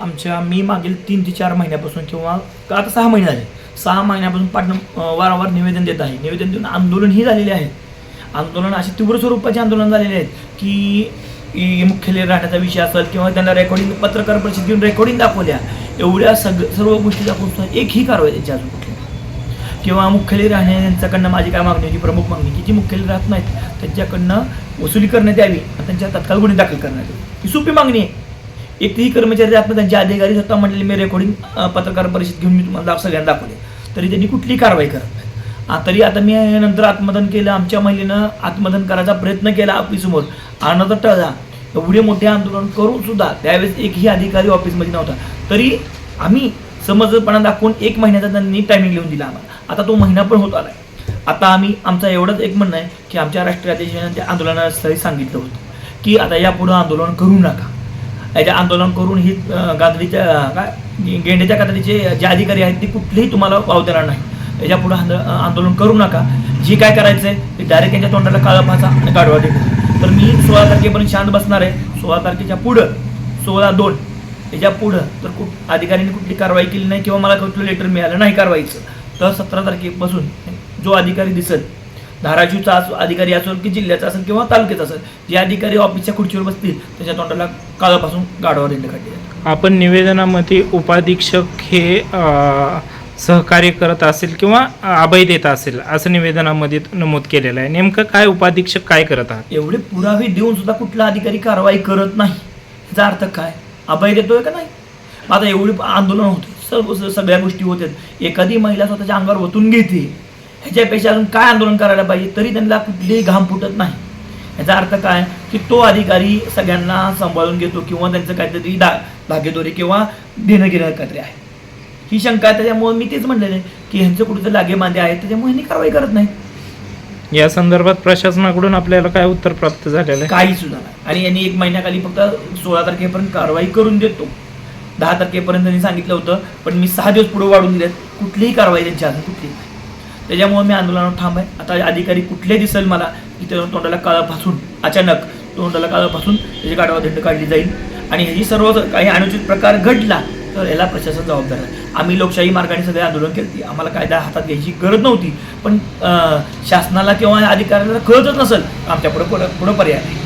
आमच्या मी मागील तीन ते चार महिन्यापासून किंवा आता सहा महिने झाले. सहा महिन्यापासून पाटण वारंवार निवेदन देत आहे. निवेदन देऊन आंदोलनही झालेले आहे. आंदोलन असे तीव्र स्वरूपाचे आंदोलन झालेले आहेत की मुख्यालय राहण्याचा विषय असेल किंवा त्यांना रेकॉर्डिंग पत्रकार परिषद घेऊन रेकॉर्डिंग दाखवल्या एवढ्या सग सर्व गोष्टी दाखवून सुद्धा एकही कारवाई त्यांची अजून कुठली किंवा मुख्यालय राहणे यांच्याकडनं माझी काय मागणी होती प्रमुख मागणी की जी मुख्यालय राहत नाहीत त्यांच्याकडनं वसुली करण्यात यावी आणि त्यांच्या तत्काळ गुन्हे दाखल करण्यात यावी. ही सोपी मागणी आहे. एकही कर्मचारी जात नाही त्यांचे अधिकारी स्वतः म्हटले मी रेकॉर्डिंग पत्रकार परिषद घेऊन मी तुम्हाला सगळ्यांना दाखवले तरी त्यांनी कुठलीही कारवाई करत नाही तरी आता मी नंतर आत्मदन केलं आमच्या महिलेनं आत्मदन करायचा प्रयत्न केला ऑफिससमोर. आणत टळला. एवढे मोठे आंदोलन करून सुद्धा त्यावेळेस एकही अधिकारी ऑफिसमध्ये नव्हता. तरी आम्ही समजपणा दाखवून एक महिन्याचा त्यांनी टायमिंग लिहून दिला आम्हाला. आता तो महिना पण होत आलाय. आता आम्ही आमचा एवढंच एक म्हणणं आहे की आमच्या राष्ट्रीय अध्यक्षांनी त्या आंदोलनास्थळी सांगितलं होतं. की आता यापुढं आंदोलन करू नका. याचे आंदोलन करून ही गादडीच्या काय गेंड्याच्या गादरीचे जे अधिकारी आहेत ते कुठलेही तुम्हाला वाव देणार नाही. याच्यापुढे आंदोलन करू नका. जे काय करायचं आहे ते डायरेक्ट यांच्या तोंडाला काळा फासा आणि काढवा टेकू तर मी सोळा तारखेपर्यंत शांत बसणार आहे. सोळा तारखेच्या पुढं सोळा दोन याच्या पुढं तर कुठ अधिकाऱ्यांनी कुठली कारवाई केली नाही किंवा मला कुठलं लेटर मिळालं नाही कारवाईचं तर सतरा तारखेपासून जो अधिकारी दिसेल धाराशिवचा असो अधिकारी असेल की जिल्ह्याचा असेल किंवा तालुक्याचा असेल जे अधिकारी ऑफिसच्या खुर्चीवर बसतील त्याच्या तोंडाला काळापासून गाडवा देणं काढले आपण निवेदनामध्ये उपाधीक्षक हे सहकार्य करत असेल किंवा अभय देत असेल असं निवेदनामध्ये नमूद केलेलं आहे. नेमकं काय उपाधीक्षक काय करत आहात? एवढे पुरावे देऊन सुद्धा कुठला अधिकारी कारवाई करत नाही. याचा अर्थ काय? अभय देतोय का नाही? आता एवढी आंदोलन होते सर्व सगळ्या गोष्टी होत्यात. एखादी महिला स्वतःच्या अंगावर ओतून घेते. ह्याच्यापेक्षा अजून काय आंदोलन करायला पाहिजे तरी त्यांना कुठलीही घाम फुटत नाही. याचा अर्थ काय? की तो अधिकारी सगळ्यांना सांभाळून घेतो किंवा त्यांचं काहीतरी दा धागेदोरी किंवा देणं घेणं काहीतरी आहे. ही शंका आहे त्याच्यामुळे मी तेच म्हणलेलं की ह्यांचं कुठेतरी लागे मांदे आहेत त्याच्यामुळे ह्यांनी कारवाई करत नाही या संदर्भात प्रशासनाकडून आपल्याला काय उत्तर प्राप्त झालेलं आहे? काही सुद्धा नाही. आणि यांनी एक महिन्याखाली फक्त सोळा तारखेपर्यंत कारवाई करून देतो. दहा तारखेपर्यंत त्यांनी सांगितलं होतं पण मी सहा दिवस पुढे वाढून दिलेत. कुठलीही कारवाई त्यांची अजून कुठलीही नाही. त्याच्यामुळे मी आंदोलनावर ठाम आहे. आता अधिकारी कुठले दिसेल मला की त्या तोंडाला काळं फासून अचानक तोंडाला काळं फासून त्याची गाडवा दंड काढली जाईल. आणि ह्याची सर्व काही अनुचित प्रकार घडला तर याला प्रशासन जबाबदार आहे. आम्ही लोकशाही मार्गाने सगळे आंदोलन केली आम्हाला कायदा हातात घ्यायची गरज नव्हती. पण शासनाला किंवा अधिकाऱ्याला कळतच नसेल आमच्या पुढं पुढं पुढं पर्याय नाही.